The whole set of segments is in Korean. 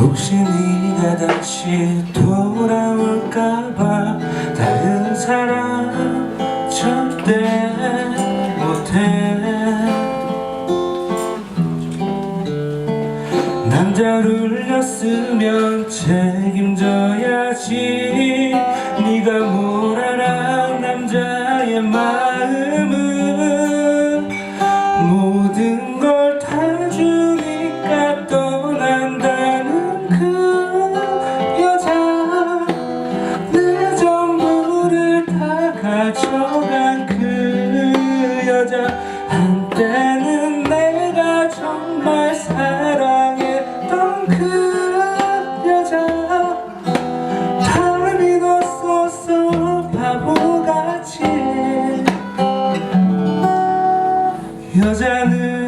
혹시 네가 다시 돌아올까봐 다른 사람 절대 못해. 남자를 렸으면 책임져야지. 한때는 내가 정말 사랑했던 그 여자. 다 믿었었어 바보같이. 여자는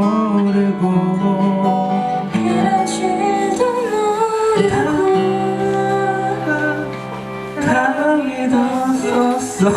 모르고 이러지도 모르고 다 믿었었어.